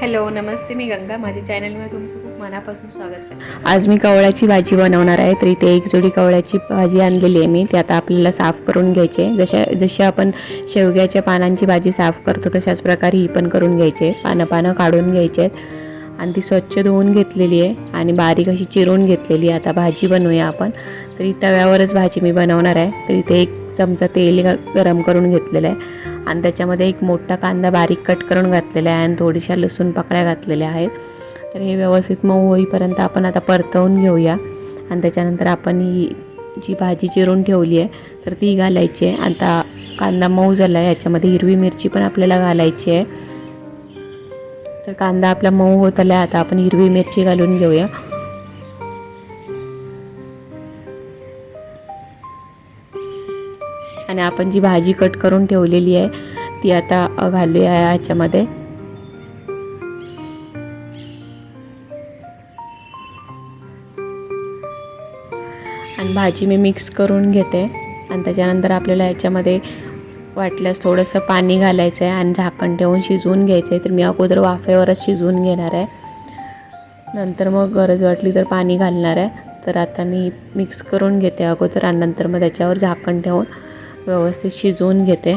Hello नमस्ते मी गंगा. माझ्या चॅनलमध्ये तुमचं खूप मनापासून स्वागत करते. आज मी कवळ्याची भाजी बनवणार आहे तर इथे एक जोडी कवळ्याची भाजी आणलेली आहे मी. ती आता आपल्याला साफ करून घ्यायची आहे. जशा जशी आपण शेवग्याच्या पानांची भाजी साफ करतो तशाच प्रकारे ही पण करून घ्यायची आहे. पानं पानं काढून घ्यायची आहेत. आणि ती स्वच्छ धुवून घेतलेली आहे आणि बारीक अशी चिरून घेतलेली आहे. आता भाजी बनवूया आपण. तर ही तव्यावरच भाजी मी बनवणार आहे. तर इथे एक चमचा तेल गरम करून घेतलेलं आहे. आणि त्याच्यामध्ये एक मोठा कांदा बारीक कट करून घातलेला आहे आणि थोडीशा लसूण पाकळ्या घातलेल्या आहेत. तर हे व्यवस्थित मऊ होईपर्यंत आपण आता परतवून घेऊया. आणि त्याच्यानंतर आपण ही जी भाजी चिरून ठेवली आहे तर ती घालायची आहे. आता कांदा मऊ झाला आहे. याच्यामध्ये हिरवी मिरची पण आपल्याला घालायची आहे. तर कांदा आपला मऊ होत आला आता आपण हिरवी मिरची घालून घेऊया. आणि आपण जी भाजी कट करून ठेवलेली आहे ती आता घालूया याच्यामध्ये आणि भाजी मी मिक्स करून घेते. आणि त्याच्यानंतर आपल्याला याच्यामध्ये वाटल्यास थोडंसं पाणी घालायचं आहे आणि झाकण ठेवून शिजवून घ्यायचं आहे. तर मी अगोदर वाफेवरच शिजवून घेणार आहे. नंतर मग गरज वाटली तर पाणी घालणार आहे. तर आता मी मिक्स करून घेते अगोदर आणि नंतर मग त्याच्यावर झाकण ठेवून. व्यवस्थित शिजवून घेते.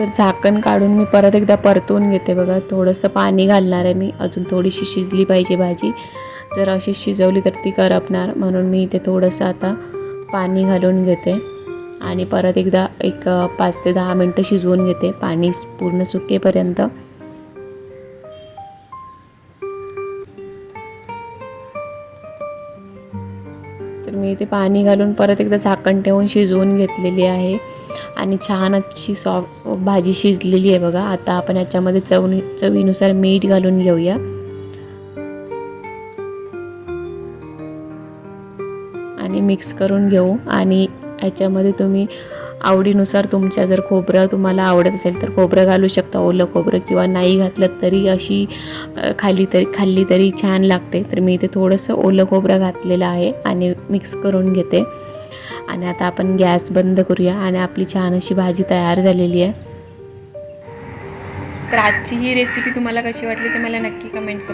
तर झाकण काढून मी परत एकदा परतवून घेते बघा. थोडंसं पाणी घालणार आहे मी. अजून थोडीशी शिजली पाहिजे भाजी. जर अशी शिजवली तर ती करपणार. म्हणून मी इथे थोडंसं आता पाणी घालून घेते. आणि परत एकदा एक पाच ते दहा मिनटं शिजवून घेते. पाणी पूर्ण सुकेपर्यंत. तर मी ते पाणी घालून परत एकदा झाकण ठेवून शिजवून घेतलेली आहे. आणि छान अशी सॉफ्ट भाजी शिजलेली आहे बघा. आता आपण याच्यामध्ये चवनी चवीनुसार मीठ घालून घेऊया. आणि मिक्स करून घेऊ. आणि याच्यामध्ये तुम्ही आवडीनुसार तुमच्या जर खोबरं तुम्हाला आवडत असेल तर खोबरं घालू शकता ओलं खोबरं किंवा नाही घातलं तरी अशी खाली तरी खाल्ली तरी छान लागते. तर मी इथे थोडंसं ओलं खोबरं घातलेलं आहे आणि मिक्स करून घेते. आणि आता आपण गॅस बंद करूया आणि आपली छान अशी भाजी तयार झालेली आहे. तर आजची ही रेसिपी तुम्हाला कशी वाटली ते मला नक्की कमेंट करू